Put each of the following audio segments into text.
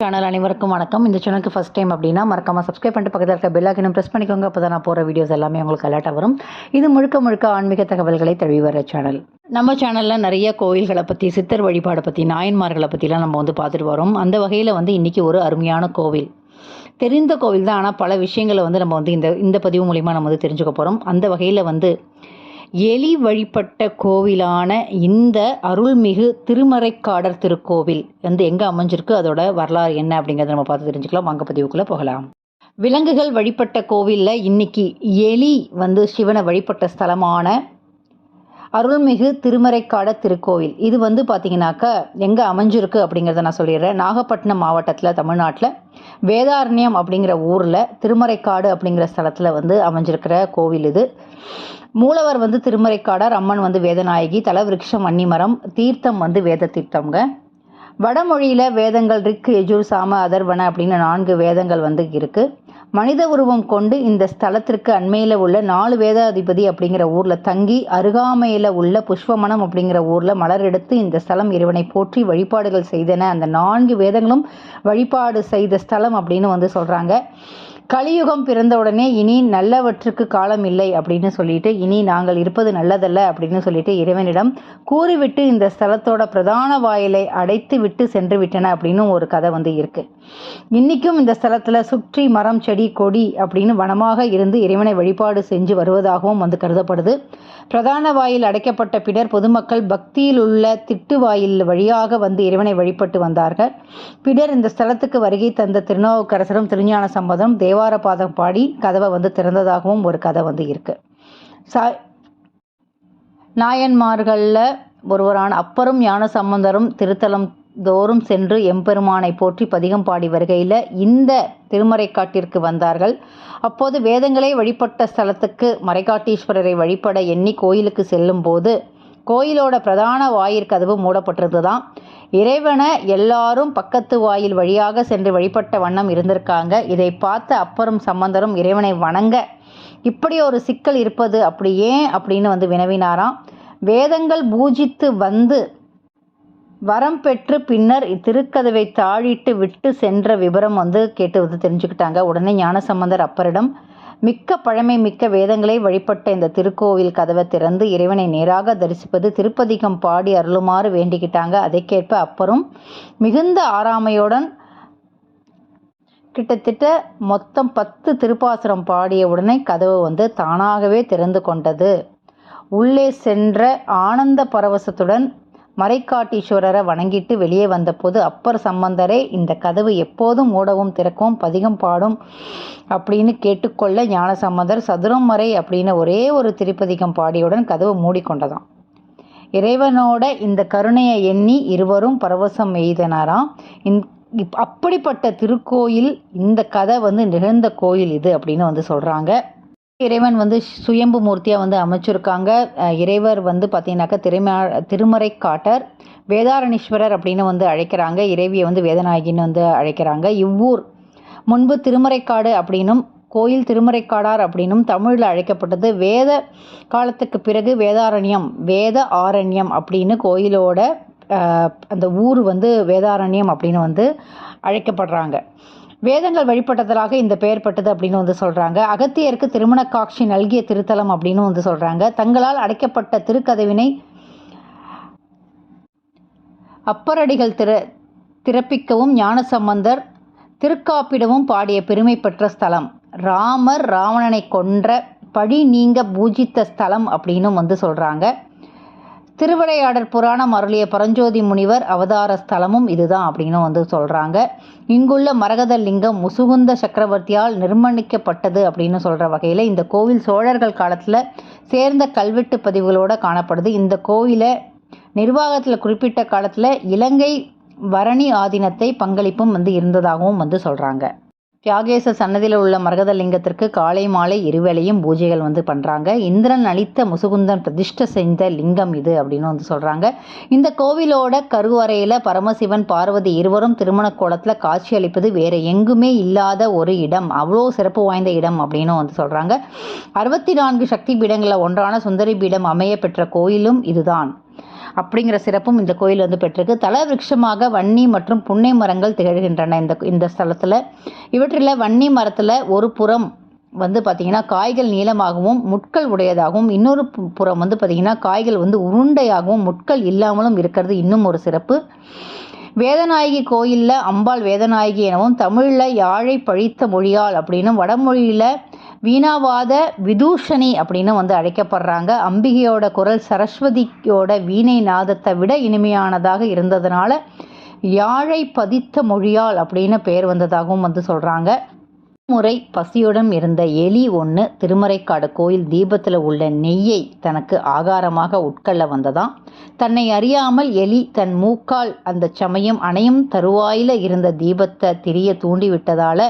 Channel அனைவருக்கும் வணக்கம். இந்த சேனலுக்கு ஃபஸ்ட் டைம் அப்படின்னா மறக்காமல் சப்ஸ்கிரைப் பண்ணிட்டு பக்கத்தில் இருக்க பெல்லாக்கினும் ப்ரெஸ் பண்ணிக்கோங்க. அப்போ தான் நான் போகிற வீடியோஸ் எல்லாமே உங்களுக்கு அலர்ட்டாக வரும். இது முழுக்க முழுக்க ஆன்மீக தகவல்களை தழுவி வர சேனல் நம்ம சேனலில் நிறைய கோயில்களை பற்றி சித்தர் வழிபாடை பற்றி நாயன்மார்களை பற்றிலாம் நம்ம வந்து பார்த்துட்டு வரோம். அந்த வகையில் வந்து இன்றைக்கி ஒரு அருமையான கோவில். தெரிந்த கோவில் தான் ஆனால் பல விஷயங்களை வந்து நம்ம வந்து இந்த இந்த பதிவு மூலிமா நம்ம வந்து தெரிஞ்சுக்க போகிறோம் அந்த வகையில் வந்து எலி வழிபட்ட கோவிலான இந்த அருள்மிகு திருமறைக்காடர் திருக்கோவில் வந்து எங்கே அமைஞ்சிருக்கு? அதோட வரலாறு என்ன அப்படிங்கிறத நம்ம பார்த்து தெரிஞ்சுக்கலாம். வாங்க பதிவுக்குள்ளே போகலாம். விலங்குகள் வழிபட்ட கோவிலில் இன்னைக்கு எலி வந்து சிவனை வழிபட்ட ஸ்தலமான அருள்மிகு திருமறைக்காட திருக்கோவில். இது வந்து பார்த்தீங்கன்னாக்கா எங்கே அமைஞ்சிருக்கு அப்படிங்கிறத நான் சொல்லிடுறேன். நாகப்பட்டினம் மாவட்டத்தில் தமிழ்நாட்டில் வேதாரண்யம் அப்படிங்கிற ஊரில் திருமறைக்காடு அப்படிங்கிற ஸ்தலத்தில் வந்து அமைஞ்சிருக்கிற கோவில் இது. மூலவர் வந்து திருமறைக்காடர் அம்மன் வந்து வேதநாயகி தலவிருட்சம் அன்னிமரம் தீர்த்தம் வந்து வேத தீர்த்தம்ங்க. வடமொழியில் வேதங்கள் ரிக் எஜுர் சாம அதர்வன அப்படின்னு நான்கு வேதங்கள் வந்து இருக்குது மனித உருவம் கொண்டு இந்த ஸ்தலத்திற்கு அண்மையில் உள்ள நாலு வேதாதிபதி அப்படிங்கிற ஊரில் தங்கி அருகாமையில் உள்ள புஷ்பமனம் அப்படிங்கிற ஊரில் மலர் எடுத்து இந்த ஸ்தலம் இறைவனை போற்றி வழிபாடுகள் செய்தன. அந்த நான்கு வேதங்களும் வழிபாடு செய்த ஸ்தலம் அப்படின்னு வந்து சொல்கிறாங்க கலியுகம் பிறந்தவுடனே இனி நல்லவற்றுக்கு காலம் இல்லை அப்படின்னு சொல்லிட்டு இனி நாங்கள் இருப்பது நல்லதல்ல அப்படின்னு சொல்லிட்டு இறைவனிடம் கூறிவிட்டு இந்த ஸ்தலத்தோட பிரதான வாயிலை அடைத்து விட்டு சென்று விட்டன அப்படின்னு ஒரு கதை வந்து இருக்கு. இன்னைக்கும் இந்த ஸ்தலத்துல சுற்றி மரம் செடி கொடி அப்படின்னு வனமாக இருந்து இறைவனை வழிபாடு செஞ்சு வருவதாகவும் வந்து கருதப்படுது. பிரதான வாயில் அடைக்கப்பட்ட பின்னர் பொதுமக்கள் பக்தியில் உள்ள திட்டு வாயில் வழியாக வந்து இறைவனை வழிபட்டு வந்தார்கள். பின்னர் இந்த ஸ்தலத்துக்கு வருகை தந்த திருநாவுக்கரசரும் திருஞான சம்பதம் தேவார பாதம் பாடி கதவை வந்து திறந்ததாகவும் ஒரு கதை வந்து இருக்கு. சா நாயன்மார்களில் ஒருவரான அப்பரும் ஞான சம்பந்தரும் திருத்தலம் தோறும் சென்று எம்பெருமானை போற்றி பதிகம் பாடி வருகையில் இந்த திருமறைக்காட்டிற்கு வந்தார்கள். அப்போது வேதங்களை வழிபட்ட ஸ்தலத்துக்கு மறைக்காட்டீஸ்வரரை வழிபட எண்ணி கோயிலுக்கு செல்லும் போது கோயிலோட பிரதான வாயிற்கதவு மூடப்பட்டிருந்தது தான் இறைவனை எல்லாரும் பக்கத்து வாயில் வழியாக சென்று வழிபட்ட வண்ணம் இருந்திருக்காங்க. இதை பார்த்த அப்பரும் சம்பந்தரும் இறைவனை வணங்க இப்படி ஒரு சிக்கல் இருப்பது அப்படி ஏன் அப்படின்னு வந்து வினவினாராம். வேதங்கள் பூஜித்து வந்து வரம் பெற்று பின்னர் திருக்கதவை தாழிட்டு விட்டு சென்ற விபரம் வந்து கேட்டு வந்து தெரிஞ்சுக்கிட்டாங்க. உடனே ஞானசம்பந்தர் அப்பரிடம் மிக்க பழமை மிக்க வேதங்களை வழிபட்ட இந்த திருக்கோவில் கதவை திறந்து இறைவனை நேராக தரிசிப்பது திருப்பதிகம் பாடி அருளுமாறு வேண்டிக்கிட்டாங்க. அதைக்கேற்ப அப்பரும் மிகுந்த ஆறாமையுடன் கிட்டத்தட்ட மொத்தம் பத்து திருப்பாசுரம் பாடிய உடனே கதவு வந்து தானாகவே திறந்து கொண்டது. உள்ளே சென்ற ஆனந்த பரவசத்துடன் மறைக்காட்டீஸ்வரரை வணங்கிட்டு வெளியே வந்தபோது அப்பர் சம்பந்தரே இந்த கதவு எப்போதும் மூடவும் திறக்கவும் பதிகம் பாடும் அப்படின்னு கேட்டுக்கொள்ள ஞான சம்பந்தர் சதுரம் மறை அப்படின்னு ஒரே ஒரு திருப்பதிகம் பாடியுடன் கதவு மூடிக்கொண்டதாம். இறைவனோட இந்த கருணையை எண்ணி இருவரும் பரவசம் எய்தனாராம். இந் இப் அப்படிப்பட்ட திருக்கோயில் இந்த கதை வந்து நிகழ்ந்த கோயில் இது அப்படின்னு வந்து சொல்கிறாங்க இறைவன் வந்து சுயம்பு மூர்த்தியாக வந்து அமைச்சிருக்காங்க. இறைவர் வந்து பார்த்தீங்கன்னாக்கா திரும திருமறை காட்டர் வேதாரணீஸ்வரர் அப்படின்னு வந்து அழைக்கிறாங்க. இறைவியை வந்து வேதநாயகின்னு வந்து அழைக்கிறாங்க. இவ்வூர் முன்பு திருமறைக்காடு அப்படின்னும் கோயில் திருமறைக்காடார் அப்படின்னும் தமிழில் அழைக்கப்பட்டது வேத காலத்துக்கு பிறகு வேதாரண்யம் வேத ஆரண்யம் அப்படின்னு கோயிலோட அந்த ஊர் வந்து வேதாரண்யம் அப்படின்னு வந்து அழைக்கப்படுறாங்க. வேதங்கள் வழிபட்டதலாக இந்த பெயர் பட்டது அப்படின்னு வந்து சொல்கிறாங்க அகத்தியருக்கு திருமண காட்சி நல்கிய திருத்தலம் அப்படின்னு வந்து சொல்கிறாங்க தங்களால் அடைக்கப்பட்ட திருக்கதவினை அப்பரடிகள் திற திறப்பிக்கவும் ஞானசம்பந்தர் திருக்காப்பிடமும் பாடிய பெருமை பெற்ற ஸ்தலம். ராமர் ராவணனை கொன்ற பழி நீங்க பூஜித்த ஸ்தலம் அப்படின்னும் வந்து சொல்கிறாங்க திருவிளையாடற் புராணம் அருளிய பரஞ்சோதி முனிவர் அவதார ஸ்தலமும் இதுதான் அப்படின்னு வந்து சொல்கிறாங்க இங்குள்ள மரகத லிங்கம் முசுகுந்த சக்கரவர்த்தியால் நிர்மணிக்கப்பட்டது அப்படின்னு சொல்கிற வகையில் இந்த கோவில் சோழர்கள் காலத்தில் சேர்ந்த கல்வெட்டு பதிவுகளோடு காணப்படுது. இந்த கோவிலை நிர்வாகத்தில் குறிப்பிட்ட காலத்தில் இலங்கை வரணி ஆதீனத்தை பங்களிப்பும் வந்து இருந்ததாகவும் வந்து சொல்கிறாங்க தியாகேச சன்னதியில் உள்ள மரகத லிங்கத்திற்கு காலை மாலை இருவேளையும் பூஜைகள் வந்து பண்ணுறாங்க இந்திரன் அளித்த முசுகுந்தன் பிரதிஷ்ட செஞ்ச லிங்கம் இது அப்படின்னு வந்து சொல்கிறாங்க இந்த கோவிலோட கருவறையில் பரமசிவன் பார்வதி இருவரும் திருமண கோலத்தில் காட்சி அளிப்பது வேறு எங்குமே இல்லாத ஒரு இடம். அவ்வளோ சிறப்பு வாய்ந்த இடம் அப்படின்னு வந்து சொல்கிறாங்க அறுபத்தி நான்கு சக்தி பீடங்களில் ஒன்றான சுந்தரி பீடம் அமைய பெற்ற கோயிலும் இதுதான். அப்படிங்கிற சிறப்பும் இந்த கோயில் வந்து பெற்றிருக்கு. தல விருட்சமாக வன்னி மற்றும் புன்னை மரங்கள் திகழ்கின்றன இந்த இந்த ஸ்தலத்தில். இவற்றில் வன்னி மரத்தில் ஒரு புறம் வந்து பார்த்திங்கன்னா காய்கள் நீளமாகவும் முட்கள் உடையதாகவும் இன்னொரு புறம் வந்து பார்த்திங்கன்னா காய்கள் வந்து உருண்டையாகவும் முட்கள் இல்லாமலும் இருக்கிறது. இன்னும் ஒரு சிறப்பு. வேதநாயகி கோயிலில் அம்பாள் வேதநாயகி எனவும் தமிழில் யாழை பழித்த மொழியால் அப்படின்னும் வடமொழியில் வீணாவாத விதூஷணி அப்படின்னு வந்து அழைக்கப்படுறாங்க. அம்பிகையோட குரல் சரஸ்வதியோட வீணை நாதத்தை விட இனிமையானதாக இருந்ததுனால யாழை பதித்த மொழியால் அப்படின்னு பெயர் வந்ததாகவும் வந்து சொல்கிறாங்க முறை பசியுடன் இருந்த எலி ஒன்று திருமறைக்காடு கோயில் தீபத்தில் உள்ள நெய்யை தனக்கு ஆகாரமாக உட்கொள்ள வந்ததாம். தன்னை அறியாமல் எலி தன் மூக்கால் அந்த சமயம் அணையும் தருவாயில இருந்த தீபத்தை திரிய தூண்டிவிட்டதால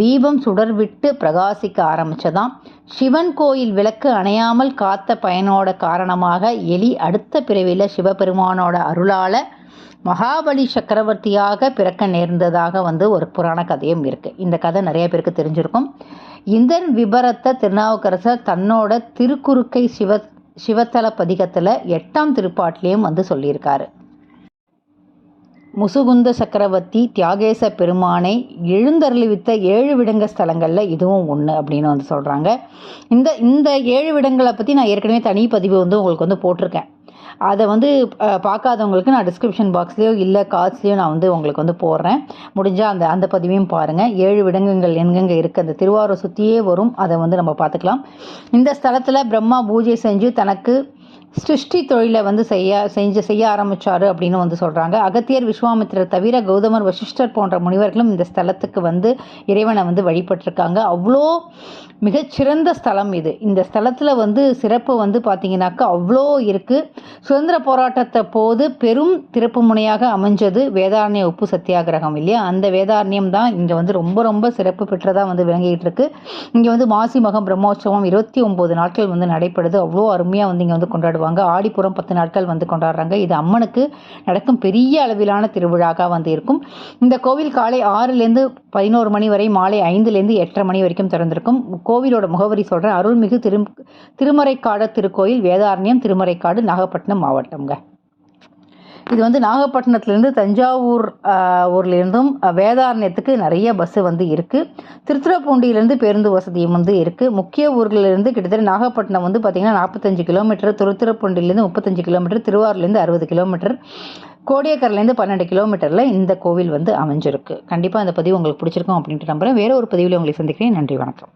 தீபம் சுடர்விட்டு பிரகாசிக்க ஆரம்பிச்சதாம். சிவன் கோயில் விளக்கு அணையாமல் காத்த பயனோட காரணமாக எலி அடுத்த பிறவியில் சிவபெருமானோட அருளால மகாபலி சக்கரவர்த்தியாக பிறக்க நேர்ந்ததாக வந்து ஒரு புராண கதையும் இருக்குது இந்த கதை நிறைய பேருக்கு தெரிஞ்சிருக்கும். இந்த விபரத்தை திருநாவுக்கரசர் தன்னோட திருக்குறுக்கை சிவ சிவத்தல பதிகத்தில் எட்டாம் திருப்பாட்டிலையும் வந்து சொல்லியிருக்காரு. முசுகுந்த சக்கரவர்த்தி தியாகேச பெருமானை எழுந்தருளிவித்த ஏழு விடங்க ஸ்தலங்களில் இதுவும் ஒன்று அப்படின்னு வந்து சொல்கிறாங்க இந்த இந்த ஏழு விடங்களை பற்றி நான் ஏற்கனவே தனி பதிவு வந்து உங்களுக்கு வந்து போட்டிருக்கேன். அதை வந்து பார்க்காதவங்களுக்கு நான் டிஸ்கிரிப்ஷன் பாக்ஸ்லேயோ இல்லை கார்ட்ஸ்லேயோ நான் வந்து உங்களுக்கு வந்து போடுறேன். முடிஞ்சால் அந்த அந்த பதிவையும் பாருங்கள் ஏழு விடங்கங்கள் எங்கெங்கே இருக்குது அந்த திருவாரூர் சுற்றியே வரும். அதை வந்து நம்ம பார்த்துக்கலாம். இந்த ஸ்தலத்தில் பிரம்மா பூஜை செஞ்சு தனக்கு சிருஷ்டி தொழிலை வந்து செய்ய செஞ்சு செய்ய ஆரம்பிச்சாரு அப்படின்னு வந்து சொல்கிறாங்க அகத்தியர் விஸ்வாமித்திரர் தவிர கௌதமர் வசிஷ்டர் போன்ற முனிவர்களும் இந்த ஸ்தலத்துக்கு வந்து இறைவனை வந்து வழிபட்டிருக்காங்க. அவ்வளோ மிகச்சிறந்த ஸ்தலம் இது. இந்த ஸ்தலத்தில் வந்து சிறப்பு வந்து பார்த்தீங்கன்னாக்கா அவ்வளோ இருக்குது சுதந்திர போராட்டத்தை போது பெரும் திறப்பு முனையாக அமைஞ்சது வேதாரண்ய உப்பு சத்தியாகிரகம் இல்லையா? அந்த வேதாரண்யம் தான் இங்கே வந்து ரொம்ப ரொம்ப சிறப்பு பெற்றதாக வந்து விளங்கிட்டு இருக்கு. இங்கே வந்து மாசி மகம் பிரம்மோற்சவம் இருபத்தி ஒம்பது நாட்கள் வந்து நடைபெறுது. அவ்வளோ அருமையாக வந்து இங்கே வந்து கொண்டாடுவாங்க. ஆடிப்புறம் பத்து நாட்கள் வந்து கொண்டாடுறாங்க. இது அம்மனுக்கு நடக்கும் பெரிய அளவிலான திருவிழாவாக வந்து இருக்கும். இந்த கோவில் காலை ஆறுலேருந்து பதினோரு மணி வரை மாலை ஐந்துலேருந்து எட்டரை மணி வரைக்கும் திறந்திருக்கும். கோவிலோட முகவரி சொல்கிறேன் அருள்மிகு திரு திருமறைக்காடு திருக்கோயில் வேதாரண்யம் திருமறைக்காடு நாகப்பட்டினம் மாவட்டம்ங்க. இது வந்து நாகப்பட்டினத்துலேருந்து தஞ்சாவூர் ஊர்லேருந்தும் வேதாரண்யத்துக்கு நிறைய பஸ்ஸு வந்து இருக்குது திருத்துறைப்பூண்டியிலேருந்து பேருந்து வசதியும் வந்து இருக்குது முக்கிய ஊர்களிலிருந்து கிட்டத்தட்ட நாகப்பட்டினம் வந்து பார்த்திங்கன்னா நாற்பத்தஞ்சு கிலோமீட்டர் திருத்துறைப்பூண்டியிலேருந்து முப்பத்தஞ்சு கிலோமீட்டர் திருவாரூர்லேருந்து அறுபது கிலோமீட்டர் கோடியக்கரைலேருந்து பன்னெண்டு கிலோமீட்டரில் இந்த கோவில் வந்து அமைஞ்சிருக்கு. கண்டிப்பாக அந்த பதிவு உங்களுக்கு பிடிச்சிருக்கும் அப்படின்ட்டு நம்புகிறேன் வேறு ஒரு பதிவில் உங்களை சந்திக்கிறேன். நன்றி வணக்கம்.